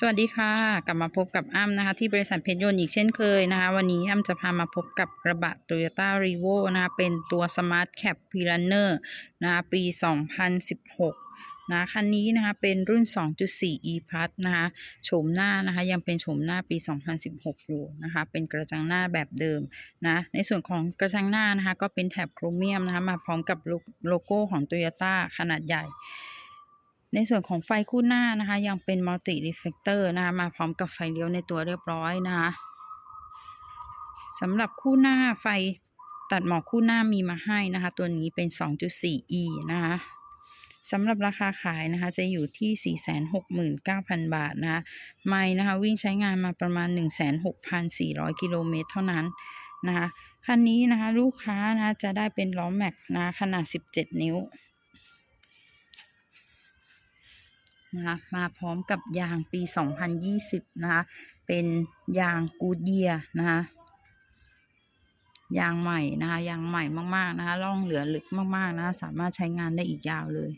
สวัสดีค่ะ กลับมาพบกับอ้ำนะคะ ที่บริษัทเพชรยนต์อีกเช่นเคยนะคะ วันนี้อ้ำจะพามาพบกับกระบะ Toyota r e v o นะคะ เป็นตัว Smart Cap p r u n n e r นะคะปี 2016 นะคันนี้นะคะ เป็นรุ่น 2.4 e plus นะคะโฉมหน้านะคะ ยังเป็นโฉมหน้าปี 2016 อยู่นะคะ เป็นกระจังหน้าแบบเดิมนะ ในส่วนของกระจังหน้านะคะ ก็เป็นแถบโครเมียมนะคะ มาพร้อมกับโลโก้ของ Toyota ขนาดใหญ่ ในส่วนของไฟคู่หน้านะคะ ยังเป็นมัลติรีเฟ c เตอร์นะคะมาพร้อมกับไฟเลี้ยวในตัวเรียบร้อยนะคะสำหรับคู่หน้าไฟตัดหมอกคู่หน้ามีมาให้นะคะ ตัวนี้เป็น 2.4e นะคะสำหรับราคาขายนะคะ จะอยู่ที่ 469,000 บาทนะคะไม่นะคะ วิ่งใช้งานมาประมาณ 16,400 กิโลเมตรเท่านั้นนะคะคันนี้นะคะ ลูกค้านะจะได้เป็นล้อแม็กนะขนาด 17 นิ้ว นะคะมาพร้อมกับยางปี 2020 นะคะ เป็นยางกูดเยียนะคะยางใหม่นะคะยางใหม่มากๆนะคะล่องเหลือลึกมากๆนะคะสามารถใช้งานได้อีกยาวเลย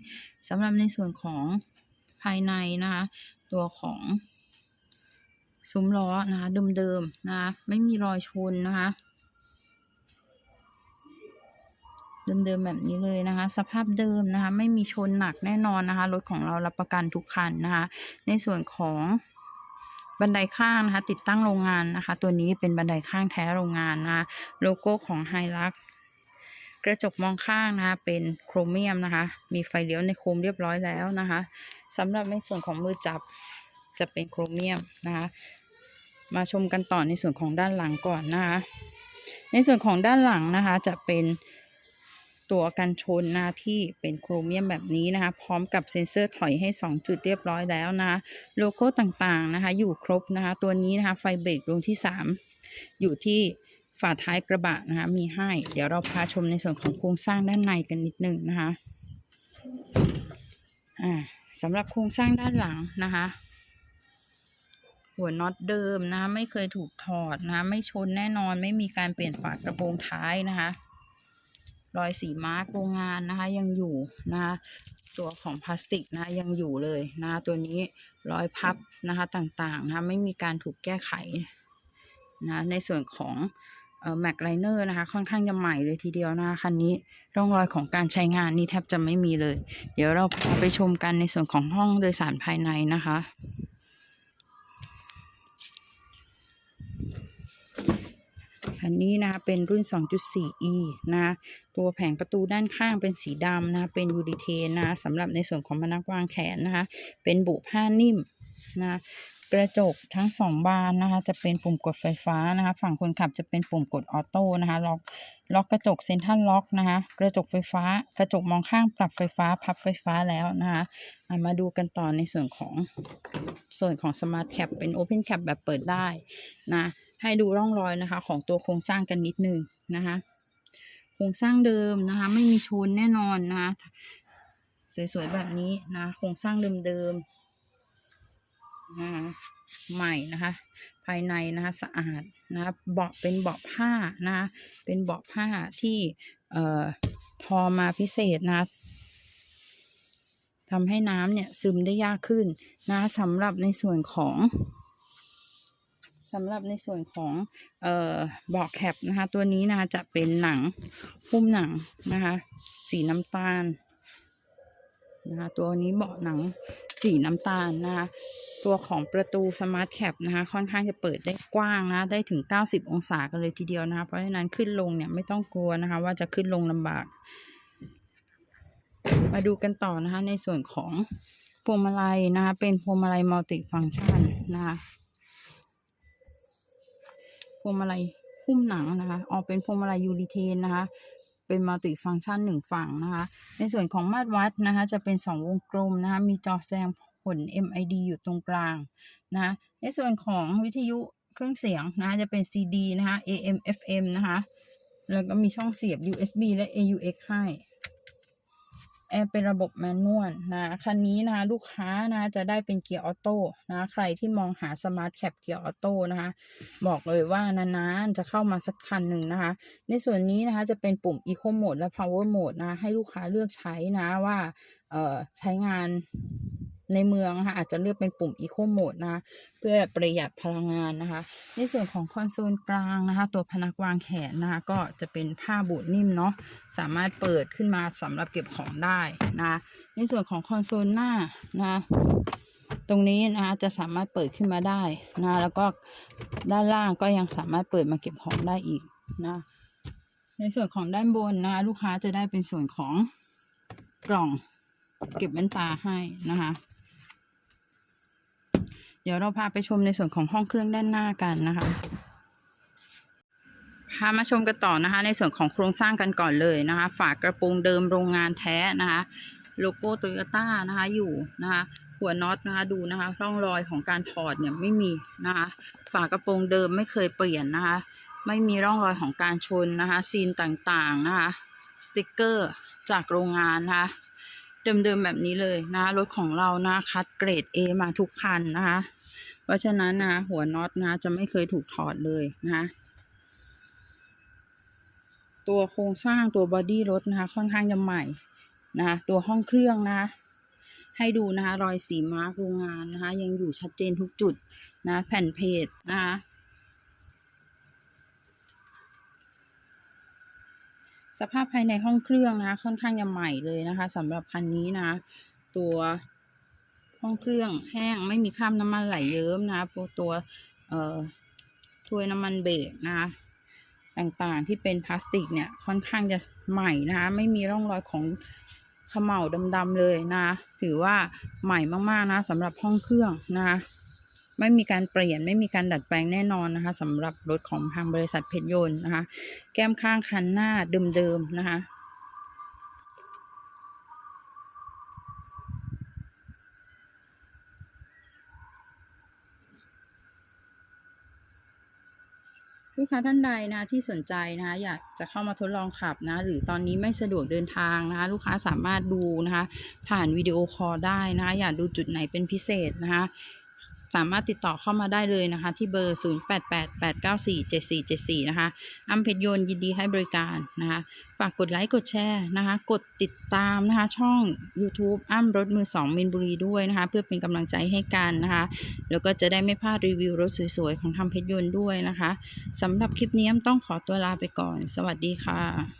สำหรับในส่วนของภายในนะคะตัวของซุ้มล้อนะคะเดิมๆนะคะไม่มีรอยชนนะคะ เดิมๆแบบนี้เลยนะคะ สภาพเดิมนะคะ ไม่มีชนหนักแน่นอนนะคะ รถของเรารับประกันทุกคันนะคะ ในส่วนของบันไดข้างนะคะ ติดตั้งโรงงานนะคะ ตัวนี้เป็นบันไดข้างแท้โรงงานนะคะโลโก้ของไฮลักกระจกมองข้างนะคะ เป็นโครเมียมนะคะ มีไฟเลี้ยวในโครมเรียบร้อยแล้วนะคะสำหรับในส่วนของมือจับจะเป็นโครเมียมนะคะ มาชมกันต่อในส่วนของด้านหลังก่อนนะคะ ในส่วนของด้านหลังนะคะจะเป็น ตัวกันชนนะที่เป็นโครเมียมแบบนี้นะคะ พร้อมกับเซ็นเซอร์ถอยให้ 2 จุดเรียบร้อยแล้วนะคะโลโก้ต่างๆนะคะ อยู่ครบนะคะ ตัวนี้นะคะ ไฟเบรกดวงที่ 3 อยู่ที่ฝาท้ายกระบะนะคะ มีให้ เดี๋ยวเราพาชมในส่วนของโครงสร้างด้านในกันนิดนึงนะคะอ่าสำหรับโครงสร้างด้านหลังนะคะ หัวน็อตเดิมนะคะไม่เคยถูกถอดนะคะไม่ชนแน่นอนไม่มีการเปลี่ยนฝากระโปรงท้ายนะคะ รอยสีมาร์กโรงงานนะคะ ยังอยู่นะคะตัวของพลาสติกนะะยังอยู่เลยนะะตัวนี้รอยพับนะคะต่างๆนะคะไม่มีการถูกแก้ไขนะในส่วนของแม็กไลเนอร์นะคะ ค่อนข้างจะใหม่เลยทีเดียวนะคะคันนี้ร่องรอยของการใช้งานนี่แทบจะไม่มีเลย เดี๋ยวเราพาไปชมกันในส่วนของห้องโดยสารภายในนะคะ อันนี้นะคะเป็นรุ่น 2.4e นะะตัวแผงประตูด้านข้างเป็นสีดำนะเป็นยูริเทนนะสำหรับในส่วนของพนักวางแขนนะคะ เป็นบุผ้านิ่มนะกระจกทั้งสองบานนะคะ จะเป็นปุ่มกดไฟฟ้านะคะ ฝั่งคนขับจะเป็นปุ่มกดออโต้นะคะล็อกล็อกกระจกเซ็นทรัลล็อกนะคะ กระจกไฟฟ้า กระจกมองข้างปรับไฟฟ้าพับไฟฟ้าแล้วนะคะมาดูกันต่อในส่วนของส่วนของ Smart Cap เป็น Open Cap แบบเปิดได้นะ ให้ดูร่องรอยนะคะ ของตัวโครงสร้างกันนิดนึงนะคะ โครงสร้างเดิมนะคะ ไม่มีชนแน่นอนนะคะสวยๆแบบนี้นะ โครงสร้างเดิมๆนะคะใหม่นะคะ ภายในนะคะสะอาดนะคะเบาะเป็นเบาะผ้านะคะเป็นเบาะผ้าที่เอ่อทอมาพิเศษนะคะทำให้น้ำเนี่ยซึมได้ยากขึ้นนะสำหรับในส่วนของ สำหรับในส่วนของเอ่อบาะแคปนะคะ ตัวนี้นะคะจะเป็นหนังหุ้มหนังนะคะ สีน้ำตาลนะคะ ตัวนี้เบาะหนังสีน้ำตาลนะคะ ตัวของประตูสมาร์ทแคปนะคะ ค่อนข้างจะเปิดได้กว้างนะ ได้ถึง 90 องศากันเลยทีเดียวนะคะ เพราะฉะนั้นขึ้นลงเนี่ยไม่ต้องกลัวนะคะ ว่าจะขึ้นลงลำบาก มาดูกันต่อนะคะ ในส่วนของพวงมาลัยนะคะ เป็นพวงมาลัยมัลติฟังก์ชันนะคะ วงมาลัยหุ้มหนังนะคะออกเป็นพวงมาลัยยูริเทนนะคะ เป็นมัลติฟังก์ชันหนึ่งฝั่งนะคะ ในส่วนของมาตรวัดนะคะ จะเป็นสองวงกลมนะคะ มีจอแสดงผล MID อยู่ตรงกลางนะคะในส่วนของวิทยุเครื่องเสียงนะคะจะเป็น CD นะคะ AM FM นะคะ แล้วก็มีช่องเสียบ USB และ AUX ให้ แอร์เป็นระบบแมนนวลนะคันนี้นะลูกค้านะจะได้เป็นเกียร์ออโต้นะใครที่มองหาสมาร์ทแคปเกียร์ออโต้นะคะบอกเลยว่านานๆจะเข้ามาสักคันหนึ่งนะคะ ในส่วนนี้นะคะจะเป็นปุ่ม Eco Mode และ Power Mode นะให้ลูกค้าเลือกใช้นะว่าเออใช้งาน ในเมืองนะคะอาจจะเลือกเป็นปุ่ม Eco Mode นะคะเพื่อประหยัดพลังงานนะคะ ในส่วนของคอนโซลกลางนะคะ ตัวพนักวางแขนนะคะ ก็จะเป็นผ้าบูดนิ่มเนาะสามารถเปิดขึ้นมาสำหรับเก็บของได้นะะในส่วนของคอนโซลหน้านะะตรงนี้นะคะจะสามารถเปิดขึ้นมาได้นะแล้วก็ด้านล่างก็ยังสามารถเปิดมาเก็บของได้อีกนะในส่วนของด้านบนนะคะลูกค้าจะได้เป็นส่วนของกล่องเก็บแว่นตาให้นะคะ เดี๋ยวเราพาไปชมในส่วนของห้องเครื่องด้านหน้ากันนะคะพามาชมกันต่อนะคะ ในส่วนของโครงสร้างกันก่อนเลยนะคะ ฝากระโปรงเดิมโรงงานแท้นะคะ โลโก้โตโยต้านะคะอยู่นะคะหัวน็อตนะคะดูนะคะร่องรอยของการถอดเนี่ยไม่มีนะคะ ฝากระโปรงเดิมไม่เคยเปลี่ยนนะคะ ไม่มีร่องรอยของการชนนะคะซีนต่างๆนะคะ สติกเกอร์จากโรงงานนะคะ เดิมๆแบบนี้เลยนะ รถของเรานะคัดเกรด A มาทุกคันนะคะ เพราะฉะนั้นนะหัวน็อตนะจะไม่เคยถูกถอดเลยนะคะตัวโครงสร้างตัวบอดี้รถนะคะ ค่อนข้างจะใหม่นะคะตัวห้องเครื่องนะคะให้ดูนะคะรอยสีมาร์กโรงงานนะคะ ยังอยู่ชัดเจนทุกจุดนะแผ่นเพจนะคะ สภาพภายในห้องเครื่องนะคะค่อนข้างจะใหม่เลยนะคะสำหรับคันนี้นะ ตัวห้องเครื่องแห้งไม่มีคราบน้ำมันไหลเยิ้มนะคะตัวเอ่อถ้วยน้ำมันเบรกนะคะต่างๆที่เป็นพลาสติกเนี่ยค่อนข้างจะใหม่นะคะไม่มีร่องรอยของเขม่าดำๆเลยนะคะถือว่าใหม่มากๆนะสำหรับห้องเครื่องนะคะ ไม่มีการเปลี่ยนไม่มีการดัดแปลงแน่นอนนะคะสำหรับรถของทางบริษัทเพชรยนต์นะคะ แก้มข้างคันหน้าเดิมๆนะคะลูกค้าท่านใดนะที่สนใจนะคะอยากจะเข้ามาทดลองขับนะ หรือตอนนี้ไม่สะดวกเดินทางนะคะ ลูกค้าสามารถดูนะคะ ผ่านวิดีโอคอลได้นะคะ อยากดูจุดไหนเป็นพิเศษนะคะ สามารถติดต่อเข้ามาได้เลยนะคะ ที่เบอร์ 0888947474 นะคะอัมเพชรยนยินดีให้บริการนะคะ ฝากกดไลค์กดแชร์นะคะ กดติดตามนะคะ ช่อง YouTube อ้ำรถมือสองมินบุรีด้วยนะคะ เพื่อเป็นกำลังใจให้กันนะคะ แล้วก็จะได้ไม่พลาดรีวิวรถสวยๆ ของทำเพชรยนด้วยนะคะสำหรับคลิปนี้ต้องขอตัวลาไปก่อน สวัสดีค่ะ